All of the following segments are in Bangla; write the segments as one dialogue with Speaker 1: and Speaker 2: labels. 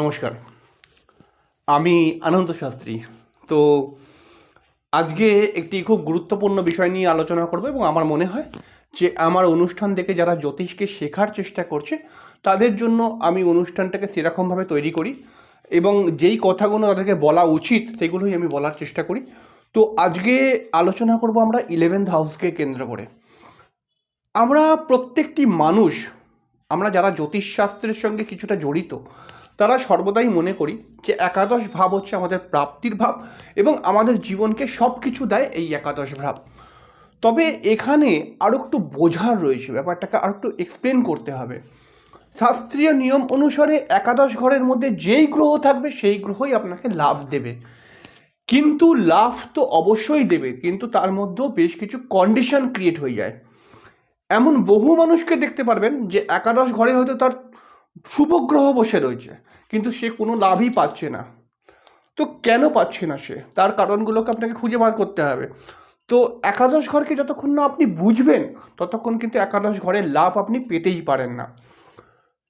Speaker 1: নমস্কার। আমি আনন্দ শাস্ত্রী। তো আজকে একটি খুব গুরুত্বপূর্ণ বিষয় নিয়ে আলোচনা করব এবং আমার মনে হয় যে আমার অনুষ্ঠান থেকে যারা জ্যোতিষকে শেখার চেষ্টা করছে, তাদের জন্য আমি অনুষ্ঠানটাকে সেরকমভাবে তৈরি করি এবং যেই কথাগুলো তাদেরকে বলা উচিত সেগুলোই আমি বলার চেষ্টা করি। তো আজকে আলোচনা করব আমরা ইলেভেন্থ হাউসকে কেন্দ্র করে। আমরা প্রত্যেকটি মানুষ, আমরা যারা জ্যোতিষশাস্ত্রের সঙ্গে কিছুটা জড়িত তারা সর্বদাই মনে করি যে একাদশ ভাব হচ্ছে আমাদের প্রাপ্তির ভাব এবং আমাদের জীবনকে সব কিছু দেয় এই একাদশ ভাব। তবে এখানে আরও একটু বোঝার রয়েছে, ব্যাপারটাকে আরও একটু এক্সপ্লেন করতে হবে। শাস্ত্রীয় নিয়ম অনুসারে একাদশ ঘরের মধ্যে যেই গ্রহ থাকবে, সেই গ্রহই আপনাকে লাভ দেবে। কিন্তু লাভ তো অবশ্যই দেবে, কিন্তু তার মধ্যেও বেশ কিছু কন্ডিশন ক্রিয়েট হয়ে যায়। এমন বহু মানুষকে দেখতে পারবেন যে একাদশ ঘরে হয়তো তার শুভ গ্রহ বসে রয়েছে, কিন্তু সে কোনো লাভই পাচ্ছে না। তো কেন পাচ্ছে না সে? তার কারণগুলোকে আপনাকে খুঁজে বার করতে হবে। তো একাদশ ঘরকে যতক্ষণ না আপনি বুঝবেন, ততক্ষণ কিন্তু একাদশ ঘরের লাভ আপনি পেতেই পারেন না।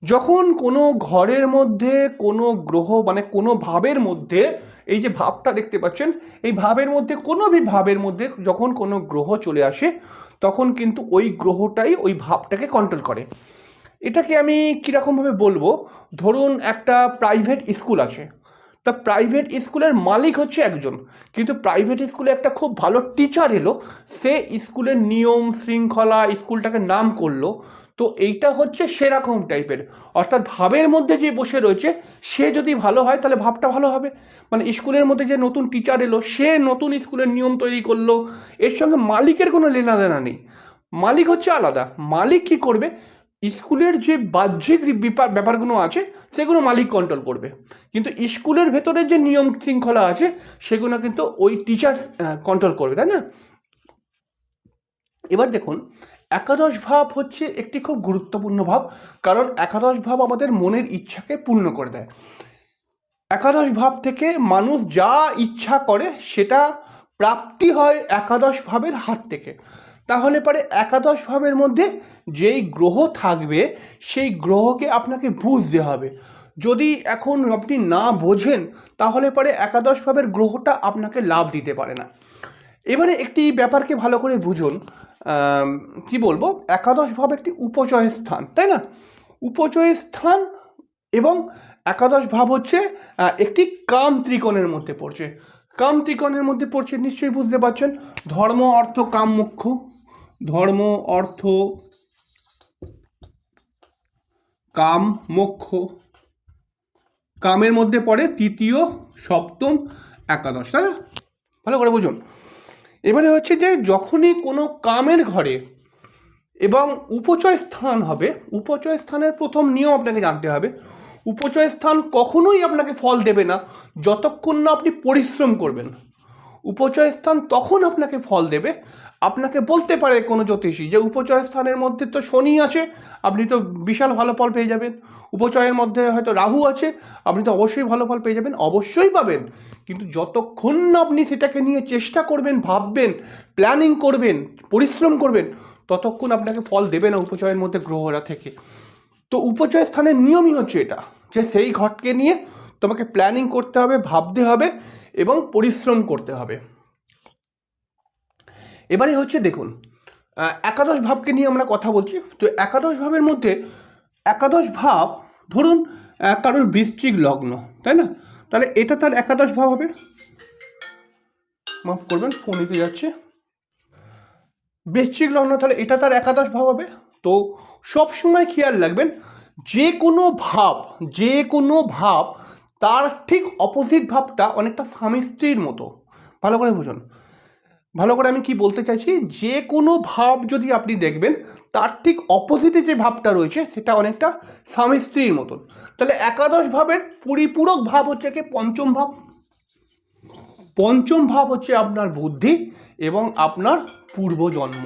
Speaker 1: যখন কোনো ঘরের মধ্যে, কোনো গ্রহ মানে কোনো ভাবের মধ্যে, এই যে ভাবটা দেখতে পাচ্ছেন, এই ভাবের মধ্যে, কোনো ভাবের মধ্যে যখন কোনো গ্রহ চলে আসে, তখন কিন্তু ওই গ্রহটাই ওই ভাবটাকে কন্ট্রোল করে। এটাকে আমি কীরকমভাবে বলব? ধরুন একটা প্রাইভেট স্কুল আছে। তা প্রাইভেট স্কুলের মালিক হচ্ছে একজন। কিন্তু প্রাইভেট স্কুলে একটা খুব ভালো টিচার এলো, সে স্কুলের নিয়ম, শৃঙ্খলা স্কুলটাকে নাম করল। তো এইটা হচ্ছে সেরকম টাইপের অর্থাৎ ভাবের মধ্যে যে বসে রয়েছে, সে যদি ভালো হয়, তাহলে ভাবটা ভালো হবে। মানে স্কুলের মধ্যে যে নতুন টিচার এলো, সে নতুন স্কুলের নিয়ম তৈরি করল। এর সঙ্গে মালিকের কোনো লেনাদেনা নেই। মালিক হচ্ছে আলাদা। মালিক কী করবে? স্কুলের যে বাহ্যিক ব্যাপার ব্যাপারগুলো আছে, সেগুলো মালিক কন্ট্রোল করবে। কিন্তু স্কুলের ভেতরে যে নিয়ম শৃঙ্খলা আছে, সেগুলো কিন্তু ওই টিচার কন্ট্রোল করবে, তাই না? এবার দেখুন, একাদশ ভাব হচ্ছে একটি খুব গুরুত্বপূর্ণ ভাব, কারণ একাদশ ভাব আমাদের মনের ইচ্ছাকে পূর্ণ করে দেয়। একাদশ ভাব থেকে মানুষ যা ইচ্ছা করে, সেটা প্রাপ্তি হয় একাদশ ভাবের হাত থেকে। তাহলে পরে একাদশ ভাবের মধ্যে যেই গ্রহ থাকবে, সেই গ্রহকে আপনাকে বুঝতে হবে। যদি এখন আপনি না বোঝেন, তাহলে পরে একাদশ ভাবের গ্রহটা আপনাকে লাভ দিতে পারে না। এবারে একটি ব্যাপারকে ভালো করে বুঝুন। কি বলব? একাদশ ভাব একটি উপচয় স্থান, তাই না? উপচয় স্থান এবং একাদশ ভাব হচ্ছে একটি কাম ত্রিকোণের মধ্যে পড়ছে। কাম ত্রিকোণের মধ্যে পড়ছে, নিশ্চয়ই বুঝতে পারছেন। ধর্ম, অর্থ কাম মুখ্য ধর্ম, অর্থ, কাম, মোক্ষ। কামের মধ্যে পড়ে তৃতীয়, সপ্তম, একাদশ। তাই ভালো করে বুঝুন। এবারে হচ্ছে যে যখনই কোনো কামের ঘরে এবং উপচয় স্থান হবে, উপচয় স্থানের প্রথম নিয়ম আপনাকে জানতে হবে। উপচয় স্থান কখনোই আপনাকে ফল দেবে না যতক্ষণ না আপনি পরিশ্রম করবেন। উপচয় স্থান তখন আপনাকে ফল দেবে। আপনাকে বলতে পারে কোনো জ্যোতিষী যে উপচয় স্থানের মধ্যে তো শনি আছে, আপনি তো বিশাল ভালো ফল পেয়ে যাবেন। উপচয়ের মধ্যে হয়তো রাহু আছে, আপনি তো অবশ্যই ভালো ফল পেয়ে যাবেন, অবশ্যই পাবেন। কিন্তু যতক্ষণ না আপনি সেটাকে নিয়ে চেষ্টা করবেন, ভাববেন প্ল্যানিং করবেন, পরিশ্রম করবেন, ততক্ষণ আপনাকে ফল দেবে না উপচয়ের মধ্যে গ্রহরা থেকে। তো উপচয় স্থানের নিয়মই হচ্ছে এটা, যে সেই ঘটকে নিয়ে তোমাকে প্ল্যানিং করতে হবে, ভাবতে হবে এবং পরিশ্রম করতে হবে। এবারে হচ্ছে দেখুন একাদশ ভাবকে নিয়ে আমরা কথা বলছি। তো একাদশ ভাবের মধ্যে, একাদশ ভাব ধরুন কারোর বৃশ্চিক লগ্ন, তাই না? তাহলে এটা তার একাদশ ভাব হবে। মাফ করবেন, ফোন যাচ্ছে। বৃশ্চিক লগ্ন, তাহলে এটা তার একাদশ ভাব হবে। তো সব সময় খেয়াল রাখবেন যে কোনো ভাব, যে কোনো ভাব তার ঠিক অপোজিট ভাবটা অনেকটা স্বামী স্ত্রীর মতো। ভালো করে বুঝুন। ভালো করে আমি কি বলতে চাইছি? যে কোনো ভাব যদি আপনি দেখবেন, তার ঠিক অপোজিটে যে ভাবটা রয়েছে, সেটা অনেকটা স্বামী স্ত্রীর মতন। তাহলে একাদশ ভাবের পরিপূরক ভাব হচ্ছে কি? পঞ্চম ভাব। পঞ্চম ভাব হচ্ছে আপনার বুদ্ধি এবং আপনার পূর্বজন্ম।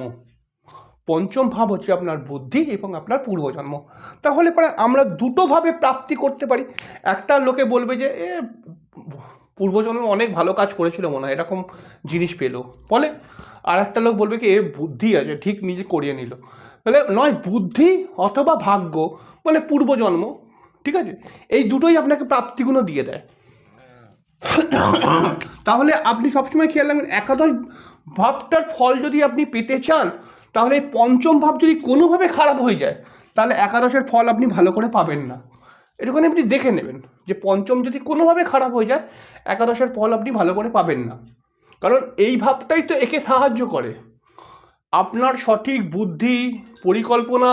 Speaker 1: পঞ্চম ভাব হচ্ছে আপনার বুদ্ধি এবং আপনার পূর্বজন্ম। তাহলে পরে আমরা দুটোভাবে প্রাপ্তি করতে পারি। একটা লোকে বলবে যে, এ, পূর্বজন্ম অনেক ভালো কাজ করেছিল মনে হয়, এরকম জিনিস পেল। বলে আর একটা লোক বলবে কি, এ, বুদ্ধি আছে, ঠিক নিজে করিয়ে নিল। তাহলে নয়, বুদ্ধি অথবা ভাগ্য। মানে পূর্বজন্ম। ঠিক আছে? এই দুটোই আপনাকে প্রাপ্তিগুলো দিয়ে দেয়। তাহলে আপনি সবসময় খেয়াল রাখবেন, একাদশ ভাবটার ফল যদি আপনি পেতে চান তাহলে এই পঞ্চম ভাব যদি কোনোভাবে খারাপ হয়ে যায়, তাহলে একাদশের ফল আপনি ভালো করে পাবেন না। এটুখানি আপনি দেখে নেবেন যে পঞ্চম যদি কোনোভাবে খারাপ হয়ে যায়, একাদশের ফল আপনি ভালো করে পাবেন না। কারণ এই ভাবটাই তো একে সাহায্য করে। আপনার সঠিক বুদ্ধি, পরিকল্পনা,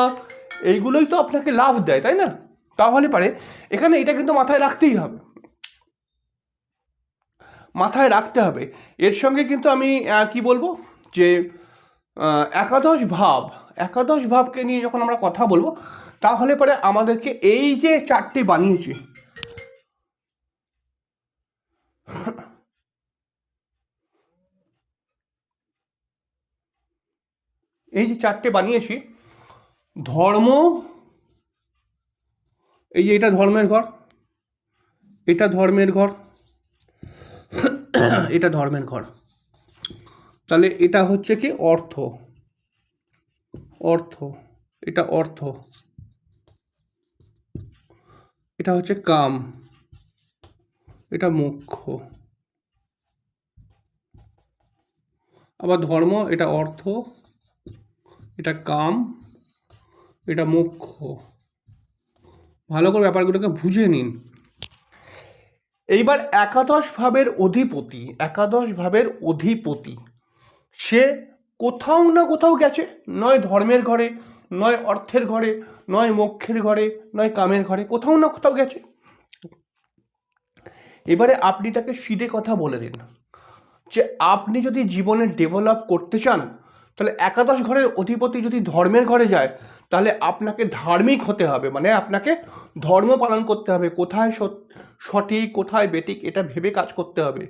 Speaker 1: এইগুলোই তো আপনাকে লাভ দেয়, তাই না? তাহলে পারে, এখানে এটা কিন্তু মাথায় রাখতেই হবে। মাথায় রাখতে হবে। এর সঙ্গে কিন্তু আমি কি বলব? যে একাদশ ভাব, একাদশ ভাবকে নিয়ে যখন আমরা কথা বলব, তাহলে পরে আমাদেরকে এই যে চারটে বানিয়েছি, এই যে চারটে বানিয়েছি, ধর্ম, এই যে এটা ধর্মের ঘর, এটা ধর্মের ঘর, এটা ধর্মের ঘর। তাহলে এটা হচ্ছে কি অর্থ। অর্থ, এটা অর্থ। এটা হচ্ছে কাম, এটা মুখ্য। আবার ধর্ম, এটা অর্থ, এটা কাম, এটা মুখ্য। ভালো করে ব্যাপারগুলোকে বুঝে নিন। এইবার একাদশ ভাবের অধিপতি, একাদশ ভাবের অধিপতি। সে কোথাও না কোথাও গেছে। নয় ধর্মের ঘরে, নয় অর্থের ঘরে, নয় মোক্ষের ঘরে, নয় কামের ঘরে, কোথাও না কোথাও গেছে। এবারে আপনি তাকে সিধে কথা বলে দিন যে, আপনি যদি জীবনে ডেভেলপ করতে চান, তাহলে একাদশ ঘরের অধিপতি যদি ধর্মের ঘরে যায়, তাহলে আপনাকে ধার্মিক হতে হবে। মানে আপনাকে ধর্ম পালন করতে হবে। কোথায় সঠিক কোথায় বেটিক এটা ভেবে কাজ করতে হবে।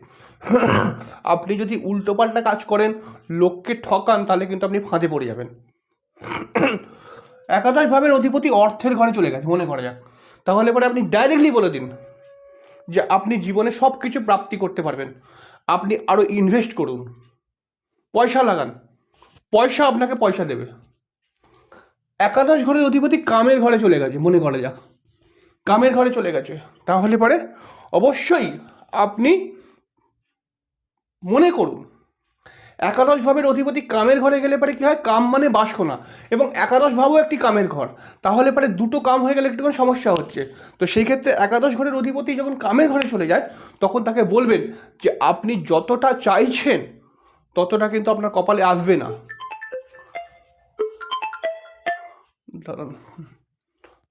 Speaker 1: আপনি যদি উল্টোপাল্টা কাজ করেন, লোককে ঠকান, তাহলে কিন্তু আপনি ফাঁদে পড়ে যাবেন। একাদশ ভাবের অধিপতি অর্থের ঘরে চলে গেছে, মনে করা যাক। তাহলে পরে আপনি ডাইরেক্টলি বলে দিন যে আপনি জীবনে সব কিছু প্রাপ্তি করতে পারবেন। আপনি আরও ইনভেস্ট করুন। পয়সা লাগান। পয়সা আপনাকে পয়সা দেবে। একাদশ ঘরের অধিপতি কামের ঘরে চলে গেছে, মনে করা যাক। কামের ঘরে চলে গেছে। তাহলে পরে অবশ্যই আপনি মনে করুন, একাদশ ভাবের অধিপতি কামের ঘরে গেলে পরে কী হয়? কাম মানে বাসকোনা এবং একাদশ ভাবও একটি কামের ঘর। তাহলে পরে দুটো কাম হয়ে গেলে একটুখানি সমস্যা হচ্ছে। তো সেই ক্ষেত্রে একাদশ ঘরের অধিপতি যখন কামের ঘরে চলে যায়, তখন তাকে বলবেন যে, আপনি যতটা চাইছেন, ততটা কিন্তু আপনার কপালে আসবে না। দাঁড়ান।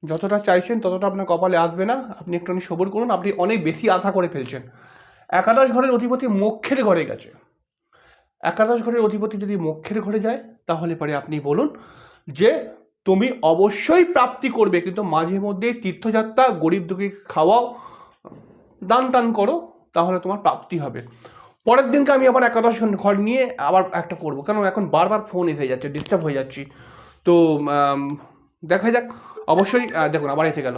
Speaker 1: যতটা চাইছেন, ততটা আপনার কপালে আসবে না। আপনি একটুখানি সবর করুন, আপনি অনেক বেশি আশা করে ফেলছেন। একাদশ ঘরের অধিপতি মোক্ষের ঘরে গেছে। একাদশ ঘরের অধিপতি যদি মোক্ষের ঘরে যায়, তাহলে পরে আপনি বলুন যে, তুমি অবশ্যই প্রাপ্তি করবে, কিন্তু মাঝে মধ্যে তীর্থযাত্রা, গরিব দুঃখী খাওয়াও, দান টান করো, তাহলে তোমার প্রাপ্তি হবে। পরের দিনকে আমি আবার একাদশ ঘর নিয়ে আবার একটা করব। কেন, এখন বারবার ফোন এসে যাচ্ছে ডিস্টার্ব হয়ে যাচ্ছি। তো দেখা যাক। অবশ্যই দেখুন আবার এসে গেল।